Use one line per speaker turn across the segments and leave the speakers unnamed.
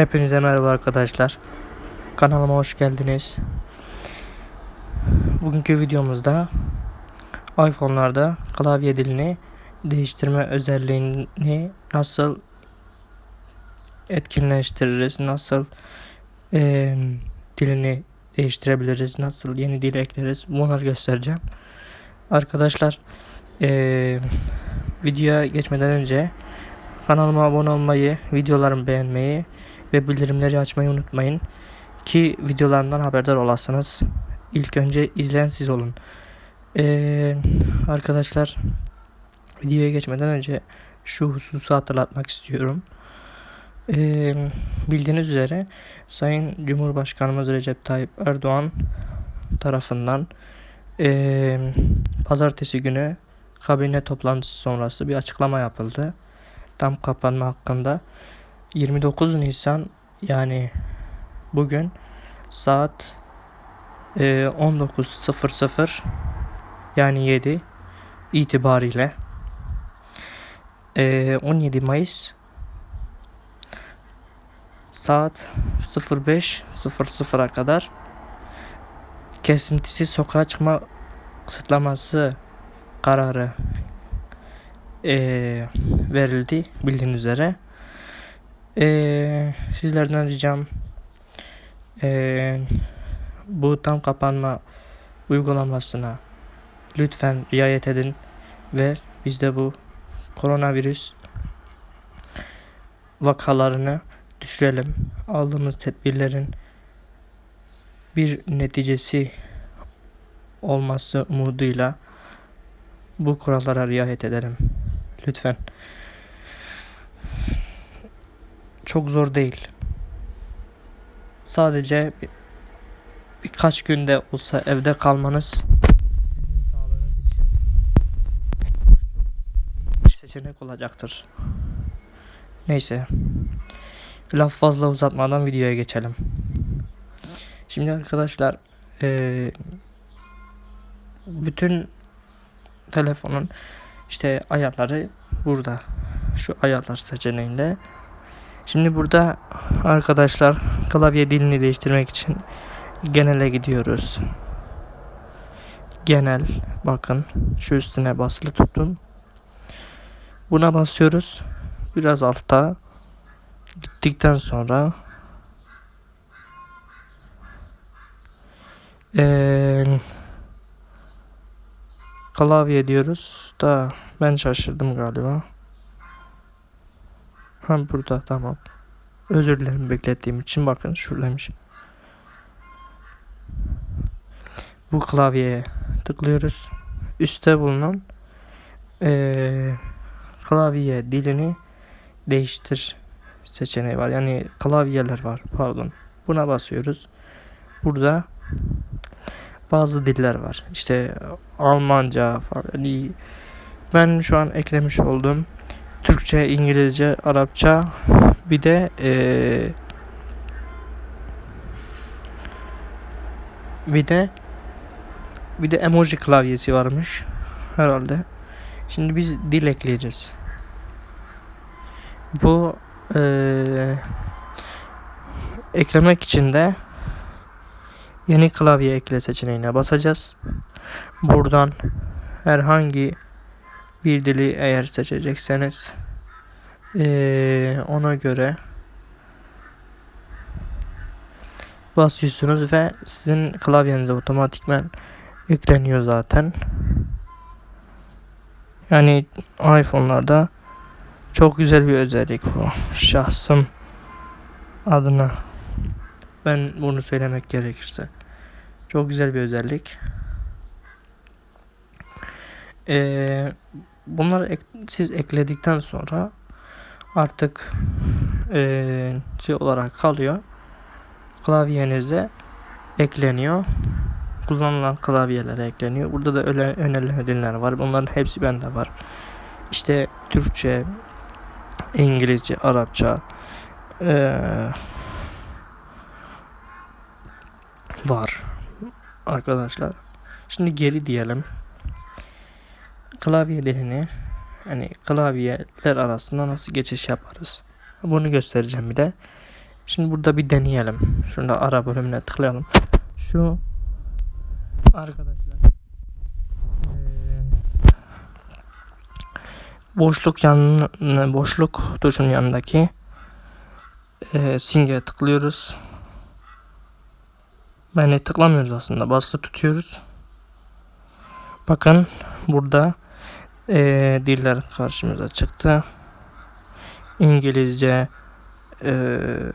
Hepinize merhaba arkadaşlar. Kanalıma hoş geldiniz. Bugünkü videomuzda iPhone'larda klavye dilini değiştirme özelliğini nasıl etkinleştiririz, nasıl eee, dilini değiştirebiliriz, nasıl yeni dil ekleriz bunları göstereceğim. Arkadaşlar eee, videoya geçmeden önce kanalıma abone olmayı, videolarımı beğenmeyi ve bildirimleri açmayı unutmayın ki videolarımdan haberdar olasınız. İlk önce izleyen siz olun. Ee, arkadaşlar videoya geçmeden önce şu hususu hatırlatmak istiyorum. Ee, bildiğiniz üzere Sayın Cumhurbaşkanımız Recep Tayyip Erdoğan tarafından ee, pazartesi günü kabine toplantısı sonrası bir açıklama yapıldı. Tam kapanma hakkında. 29 Nisan yani bugün saat e, 19.00 yani 7 itibariyle e, 17 Mayıs saat 05.00'a kadar kesintisiz sokağa çıkma kısıtlaması kararı e, verildi bildiğiniz üzere. Ee, sizlerden ricam ee, bu tam kapanma uygulamasına lütfen riayet edin ve biz de bu koronavirüs vakalarını düşürelim. Aldığımız tedbirlerin bir neticesi olması umuduyla bu kurallara riayet edelim. Lütfen. Çok zor değil. Sadece bir, birkaç günde olsa evde kalmanız bir seçenek olacaktır. Neyse. Laf fazla uzatmadan videoya geçelim. Şimdi arkadaşlar eee, bütün telefonun işte ayarları burada. Şu ayarlar seçeneğinde. Şimdi burada arkadaşlar klavye dilini değiştirmek için genele gidiyoruz. Genel bakın şu üstüne basılı tutun. Buna basıyoruz. Biraz altta gittikten sonra eee klavye diyoruz da ben şaşırdım galiba. Ha burada tamam. Özür dilerim beklettiğim için bakın şuradaymış. Bu klavyeye tıklıyoruz. Üste bulunan eee, klavye dilini değiştir seçeneği var. Yani klavyeler var pardon. Buna basıyoruz. Burada bazı diller var. İşte Almanca falan. Ben şu an eklemiş olduğum Türkçe, İngilizce, Arapça bir de eee bir de bir de emoji klavyesi varmış herhalde. Şimdi biz dil ekleyeceğiz. Bu eee eklemek için de yeni klavye ekle seçeneğine basacağız. Buradan herhangi bir dili eğer seçecekseniz eee, ona göre basıyorsunuz ve sizin klavyenize otomatikman ekleniyor zaten. Yani iPhone'larda çok güzel bir özellik bu. Şahsım adına ben bunu söylemek gerekirse. Çok güzel bir özellik. Eee bunları ek- siz ekledikten sonra artık eee, şey olarak kalıyor. Klavyenize ekleniyor. Kullanılan klavyelere ekleniyor. Burada da öyle önerilen diller var. Bunların hepsi bende var. İşte Türkçe, İngilizce, Arapça eee, var arkadaşlar. Şimdi geri diyelim klavye dilini hani klavyeler arasında nasıl geçiş yaparız? Bunu göstereceğim bir de. Şimdi burada bir deneyelim. Şurada ara bölümüne tıklayalım. Şu arkadaşlar boşluk yan boşluk tuşun yanındaki eee simgeye tıklıyoruz. Yani tıklamıyoruz aslında. Basılı tutuyoruz. Bakın burada eee, diller karşımıza çıktı. İngilizce, eee,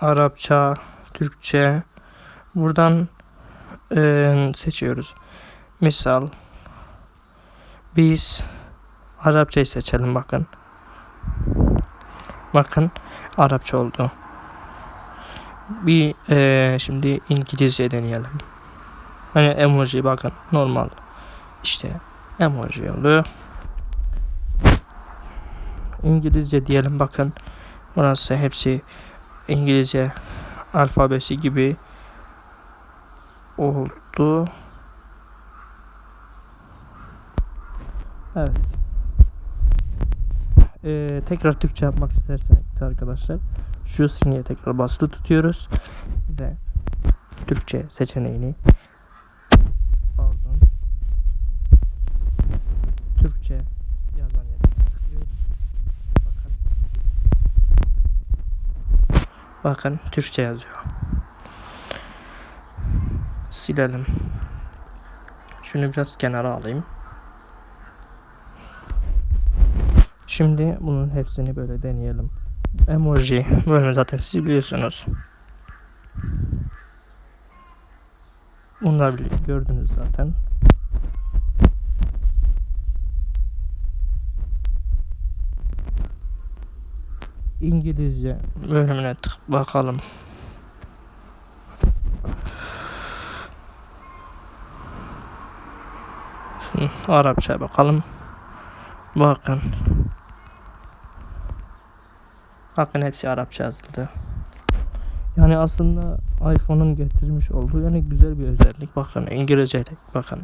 Arapça, Türkçe. Buradan eee, seçiyoruz. Misal biz Arapçayı seçelim bakın. Bakın Arapça oldu. Bir eee, şimdi İngilizce deneyelim. Hani emoji bakın normal. İşte emoji oldu. İngilizce diyelim bakın. Burası hepsi İngilizce alfabesi gibi oldu. Evet. Ee, tekrar Türkçe yapmak istersek de arkadaşlar şu simgeye tekrar basılı tutuyoruz ve Türkçe seçeneğini pardon Türkçe yazan yere tıklıyoruz. Bakın. Bakın Türkçe yazıyor. Silelim. Şunu biraz kenara alayım. Şimdi bunun hepsini böyle deneyelim. Emoji böyle zaten siz biliyorsunuz. Bunlar gördünüz zaten. İngilizce bölümüne tık bakalım. Arapça bakalım. Bakın. Bakın hepsi Arapça yazıldı. Yani aslında iPhone'un getirmiş olduğu yani güzel bir özellik. Bakın İngilizce de bakın.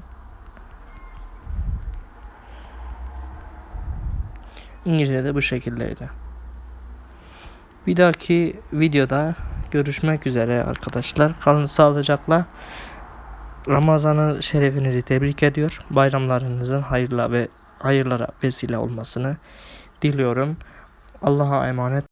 İngilizce de bu şekildeydi. Bir dahaki videoda görüşmek üzere arkadaşlar. Kalın sağlıcakla. Ramazan'ın şerefinizi tebrik ediyor. Bayramlarınızın hayırla ve hayırlara vesile olmasını diliyorum. Allah'a emanet.